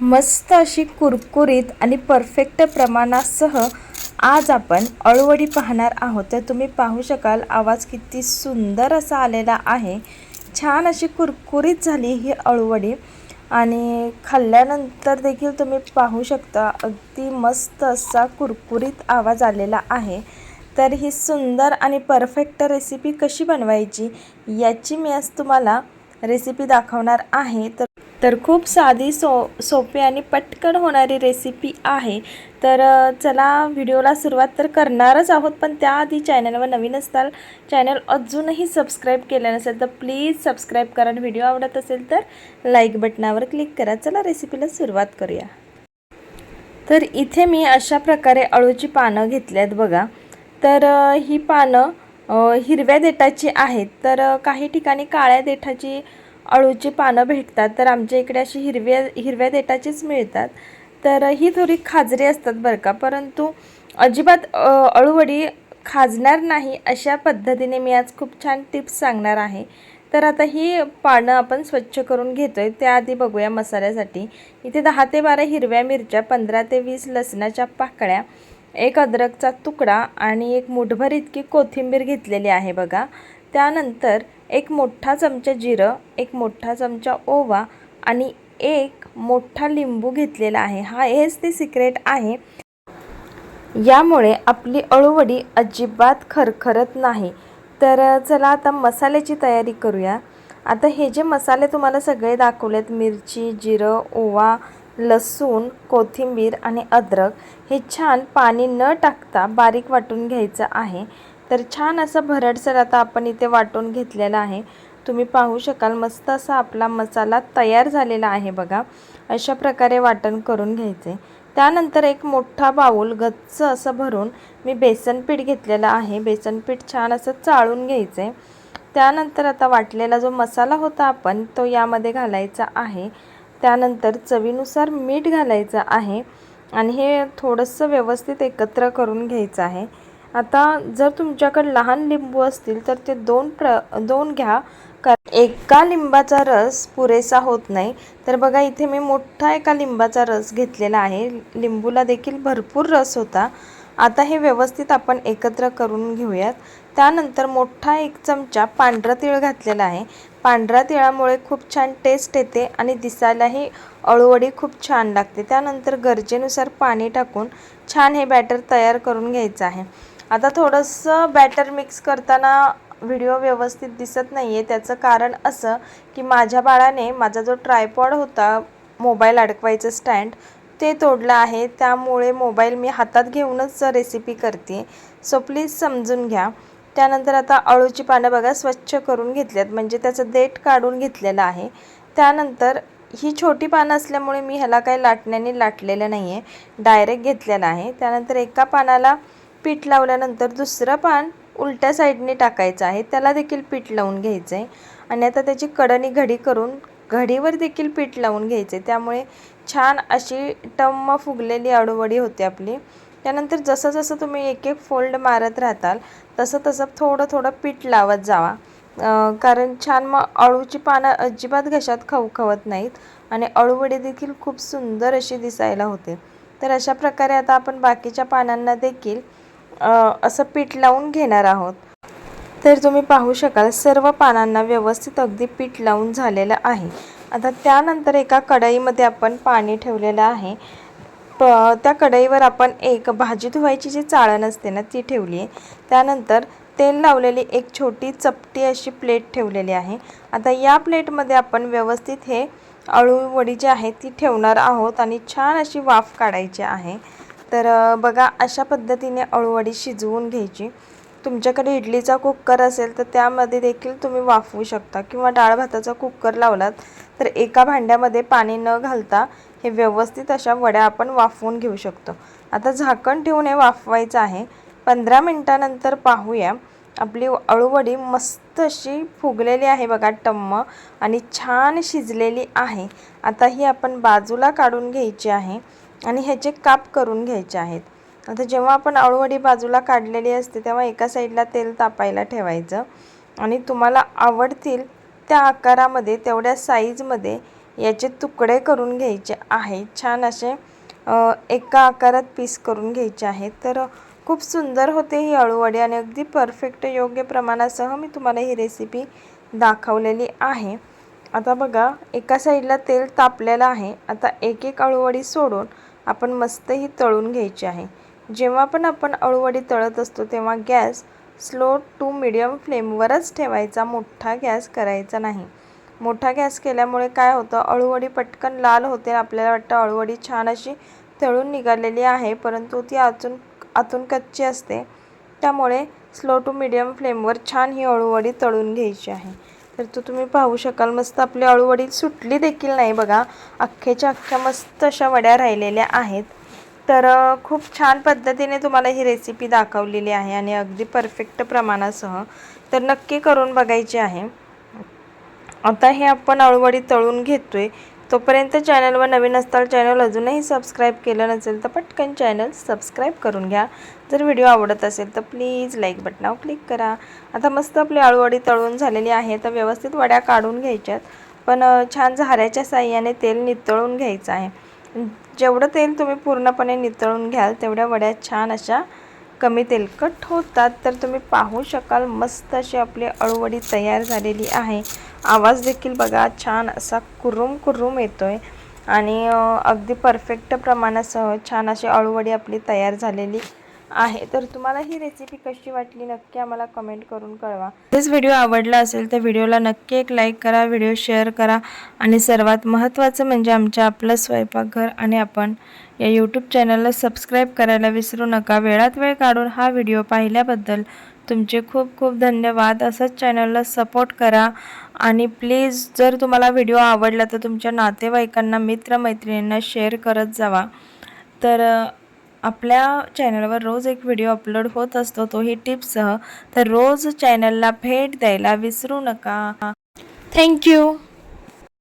मस्त अशी कुरकुरीत आणि परफेक्ट प्रमाणासह आज आपण अळूवडी पाहणार आहोत. तर तुम्ही पाहू शकाल आवाज किती सुंदर असा आलेला आहे. छान अशी कुरकुरीत झाली ही अळूवडी. आणि खाल्ल्यानंतर देखील तुम्ही पाहू शकता अगदी मस्त असा कुरकुरीत आवाज आलेला आहे. तर ही सुंदर आणि परफेक्ट रेसिपी कशी बनवायची याची मी आज तुम्हाला रेसिपी दाखवणार आहे. तर तर खूप साधी सो सोपी आणि पटकन होणारी रेसिपी आहे. तर चला व्हिडिओला सुरुवात तर करणारच आहोत पण त्याआधी चॅनलवर नवीन असताल चॅनल अजूनही सबस्क्राईब केलं नसेल तर प्लीज सबस्क्राईब करा. आणि व्हिडिओ आवडत असेल तर लाईक बटनावर क्लिक करा. चला रेसिपीला सुरुवात करूया. तर इथे मी अशा प्रकारे अळूची पानं घेतली आहेत बघा. तर ही पानं हिरव्या देठाची आहेत. तर काही ठिकाणी काळ्या देठाची अळूची पानं भेटतात तर आमच्या इकडे अशी हिरव्या हिरव्या देटाचीच मिळतात. तर ही थोडी खाजरी असतात बरं का परंतु अजिबात अळूवडी खाजणार नाही अशा पद्धतीने मी आज खूप छान टिप्स सांगणार आहे. तर आता ही पानं आपण स्वच्छ करून घेतो आहे त्याआधी बघूया मसाल्यासाठी. इथे दहा ते बारा हिरव्या मिरच्या पंधरा ते वीस लसणाच्या पाकळ्या एक अद्रकचा तुकडा आणि एक मुठभर इतकी कोथिंबीर घेतलेली आहे बघा. त्यानंतर एक मोठा चमचा जिरं एक मोठा चमचा ओवा आणि एक मोठा लिंबू घेतलेला आहे. हा हेच ते सिक्रेट आहे. यामुळे आपली अळूवडी अजिबात खरखरत नाही. तर चला आता मसाल्याची तयारी करूया. आता हे जे मसाले तुम्हाला सगळे दाखवलेत मिरची जिरं ओवा लसूण कोथिंबीर आणि अद्रक हे छान पाणी न टाकता बारीक वाटून घ्यायचं आहे. तर छान असं भरडसर आता आपण इथे वाटून घेतलेलं आहे. तुम्ही पाहू शकाल मस्त असा आपला मसाला तयार झालेला आहे बघा. अशा प्रकारे वाटण करून घ्यायचे. त्यानंतर एक मोठा बाऊल गच्च असं भरून मी बेसनपीठ घेतलेलं आहे. बेसनपीठ छान असं चाळून घ्यायचं. आहे त्यानंतर आता वाटलेला जो मसाला होता आपण तो यामध्ये घालायचा आहे. त्यानंतर चवीनुसार मीठ घालायचं आहे. आणि हे थोडंसं व्यवस्थित एकत्र करून घ्यायचं आहे. आता जर तुमच्याकडे लहान लिंबू असतील तर ते दोन प्र दोन घ्या. कारण एका लिंबाचा रस पुरेसा होत नाही. तर बघा इथे मी मोठा एका लिंबाचा रस घेतलेला आहे. लिंबूला देखील भरपूर रस होता. आता हे व्यवस्थित आपण एकत्र करून घेऊयात. त्यानंतर मोठा एक चमचा पांढरा तिळ घातलेला आहे. पांढऱ्या तिळामुळे खूप छान टेस्ट येते आणि दिसायलाही अळूवडी खूप छान लागते. त्यानंतर गरजेनुसार पाणी टाकून छान हे बॅटर तयार करून घ्यायचं आहे. आता थोडंसं बॅटर मिक्स करताना व्हिडिओ व्यवस्थित दिसत नाही आहे त्याचं कारण असं की माझ्या बाळाने माझा जो ट्रायपॉड होता मोबाईल अडकवायचं स्टँड ते तोडलं आहे. त्यामुळे मोबाईल मी हातात घेऊनच रेसिपी करते. सो प्लीज समजून घ्या. त्यानंतर आता अळूची पानं बघा स्वच्छ करून घेतल्यात. म्हणजे त्याचं देठ काढून घेतलेलं आहे. त्यानंतर ही छोटी पानं असल्यामुळे मी ह्याला काही लाटण्याने लाटलेलं नाही आहे डायरेक्ट घेतलेलं आहे. त्यानंतर एका पानाला पीठ लावल्यानंतर दुसरं पान उलट्या साईडने टाकायचं आहे. त्याला देखील पीठ लावून घ्यायचं आहे आणि आता त्याची कडणी घडी करून घडीवर देखील पीठ लावून घ्यायचे आहे त्यामुळे छान अशी टम्म फुगलेली अळूवडी होते आपली. त्यानंतर जसं जसं तुम्ही एक एक फोल्ड मारत राहताल तसं तसं थोडं थोडं पीठ लावत जावा. कारण छान मग अळूची पानं अजिबात घशात खवखवत नाहीत आणि अळूवडी देखील खूप सुंदर अशी दिसायला होते. तर अशा प्रकारे आता आपण बाकीच्या पानांना देखील असं पीठ लावून घेणार आहोत. तर तुम्ही पाहू शकाल सर्व पानांना व्यवस्थित अगदी पीठ लावून झालेलं आहे. आता त्यानंतर एका कढईमध्ये आपण पाणी ठेवलेलं आहे. प त्या कढईवर आपण एक भाजी धुवायची जी चाळण असते ना ती ठेवली आहे त्यानंतर तेल लावलेली एक छोटी चपटी अशी प्लेट ठेवलेली आहे. आता या प्लेटमध्ये आपण व्यवस्थित हे अळूवडी जी आहे ती ठेवणार आहोत आणि छान अशी वाफ काढायची आहे. तर बघा अशा पद्धतीने अळूवडी शिजवून घ्यायची. तुमच्याकडे इडलीचा कुकर असेल तर त्यामध्ये देखील तुम्ही वाफवू शकता किंवा डाळ भाताचा कुकर लावलात तर एका भांड्यामध्ये पाणी न घालता हे व्यवस्थित अशा वड्या आपण वाफवून घेऊ शकतो. आता झाकण ठेवून हे वाफवायचं आहे. पंधरा मिनटानंतर पाहूया. आपली अळूवडी मस्त अशी फुगलेली आहे बघा टम्म आणि छान शिजलेली आहे. आता ही आपण बाजूला काढून घ्यायची आहे. आणि ह्याचे काप करून घ्यायचे आहेत. आता जेव्हा आपण अळूवडी बाजूला काढलेली असते तेव्हा एका साईडला तेल तापायला ठेवायचं. आणि तुम्हाला आवडतील त्या आकारामध्ये तेवढ्या साईजमध्ये याचे तुकडे करून घ्यायचे आहे. छान असे एका आकारात पीस करून घ्यायचे आहेत तर खूप सुंदर होते ही अळूवडी आणि अगदी परफेक्ट योग्य प्रमाणासह मी तुम्हाला ही रेसिपी दाखवलेली आहे. आता बघा एका साईडला तेल तापलेलं आहे. आता एक एक अळूवडी सोडून आपण मस्त ही तळून घ्यायची आहे. जेव्हा पण आपण अळूवडी तळत असतो तेव्हा गॅस स्लो टू मिडियम फ्लेमवरच ठेवायचा. मोठा गॅस करायचा नाही. मोठा गॅस केल्यामुळे काय होतं? अळूवडी पटकन लाल होते. आपल्याला वाटतं अळूवडी छान अशी तळून निघालेली आहे परंतु ती आतून आतून कच्ची असते. त्यामुळे स्लो टू मिडियम फ्लेमवर छान ही अळूवडी तळून घ्यायची आहे. तर तो तुम्ही पाहू शकाल मस्त आपली अळूवडी सुटली देखील नाही बघा. अख्ख्याच्या अख्ख्या मस्त अशा वड्या राहिलेल्या आहेत. तर खूप छान पद्धतीने तुम्हाला ही रेसिपी दाखवलेली आहे आणि अगदी परफेक्ट प्रमाणासह. तर नक्की करून बघायची आहे. आता हे आपण अळूवडी तळून घेतो आहे तोपर्यंत चॅनलवर नवीन असताल चॅनल अजूनही सबस्क्राईब केलं नसेल तर पटकन चॅनल सबस्क्राईब करून घ्या. जर व्हिडिओ आवडत असेल तर प्लीज लाईक बटनावर क्लिक करा. आता मस्त आपली अळूवडी तळून झालेली आहे तर व्यवस्थित वड्या काढून घ्यायच्यात. पण छान झाऱ्याच्या साह्याने तेल नितळून घ्यायचं आहे. जेवढं तेल तुम्ही पूर्णपणे नितळून घ्याल तेवढ्या वड्या छान अशा कमी तेलकट होतात. तर तुम्ही पाहू शकाल मस्त अशी आपली अळूवडी तयार झालेली आहे. आवाज देखील बघा छान असा कुरुम कुरुम आहे आणि अगदी परफेक्ट प्रमाणासह छान अशी अळूवडी आपली तयार झालेली. आहे. तर तुम्हाला ही रेसिपी कशी वाटली नक्की आम्हाला कमेंट करून कळवा. जर व्हिडिओ आवडला असेल तर व्हिडिओला नक्की एक लाईक करा व्हिडिओ शेअर करा आणि सर्वात महत्त्वाचं म्हणजे आमच्या आपलं स्वयंपाकघर आणि आपण या यूट्यूब चॅनलला सबस्क्राईब करायला विसरू नका. वेळात वेळ काढून हा व्हिडिओ पाहिल्याबद्दल तुमचे खूप खूप धन्यवाद. असंच चॅनलला सपोर्ट करा आणि प्लीज जर तुम्हाला व्हिडिओ आवडला तर तुमच्या नातेवाईकांना मित्रमैत्रिणींना शेअर करत जावा. तर आपल्या चॅनलवर रोज एक व्हिडिओ अपलोड होत असतो तोही टिप्ससह तर रोज चॅनलला भेट द्यायला विसरू नका. थँक्यू